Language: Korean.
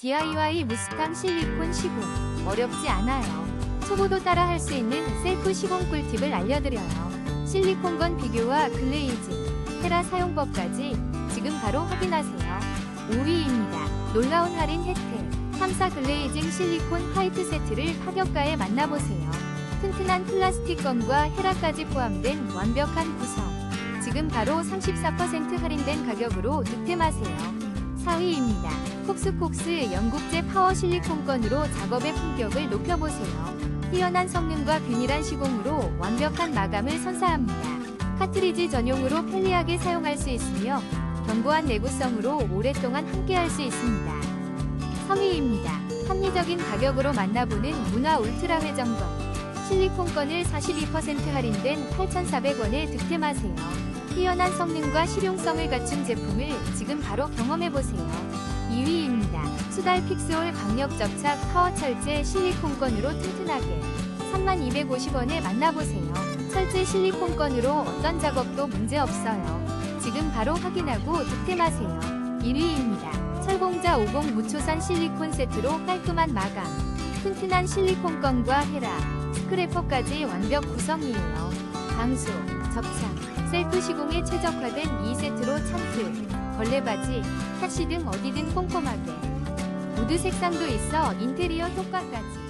DIY 무스탕 실리콘 시공 어렵지 않아요. 초보도 따라 할 수 있는 셀프 시공 꿀팁을 알려드려요. 실리콘건 비교와 글레이즈, 헤라 사용법까지 지금 바로 확인하세요. 5위입니다. 놀라운 할인 혜택. 3사 글레이징 실리콘 화이트 세트를 파격가에 만나보세요. 튼튼한 플라스틱 건과 헤라까지 포함된 완벽한 구성. 지금 바로 34% 할인된 가격으로 득템하세요. 4위입니다. 콕스콕스 영국제 파워 실리콘건으로 작업의 품격을 높여보세요. 뛰어난 성능과 균일한 시공으로 완벽한 마감을 선사합니다. 카트리지 전용으로 편리하게 사용할 수 있으며 견고한 내구성으로 오랫동안 함께할 수 있습니다. 3위입니다. 합리적인 가격으로 만나보는 문화 울트라 회전건. 실리콘건을 42% 할인된 8,400원에 득템하세요. 뛰어난 성능과 실용성을 갖춘 제품을 지금 바로 경험해보세요. 2위입니다. 수달 픽스홀 강력 접착 파워 철제 실리콘건으로 튼튼하게 3250원에 만나보세요. 철제 실리콘건으로 어떤 작업도 문제없어요. 지금 바로 확인하고 득템하세요. 1위입니다. 철공자 50 무초산 실리콘 세트로 깔끔한 마감. 튼튼한 실리콘건과 헤라, 스크래퍼까지 완벽 구성이에요. 방수, 접착, 셀프 시공에 최적화된 이 세트로 찬트, 걸레바지, 타시 등 어디든 꼼꼼하게. 우드 색상도 있어 인테리어 효과까지.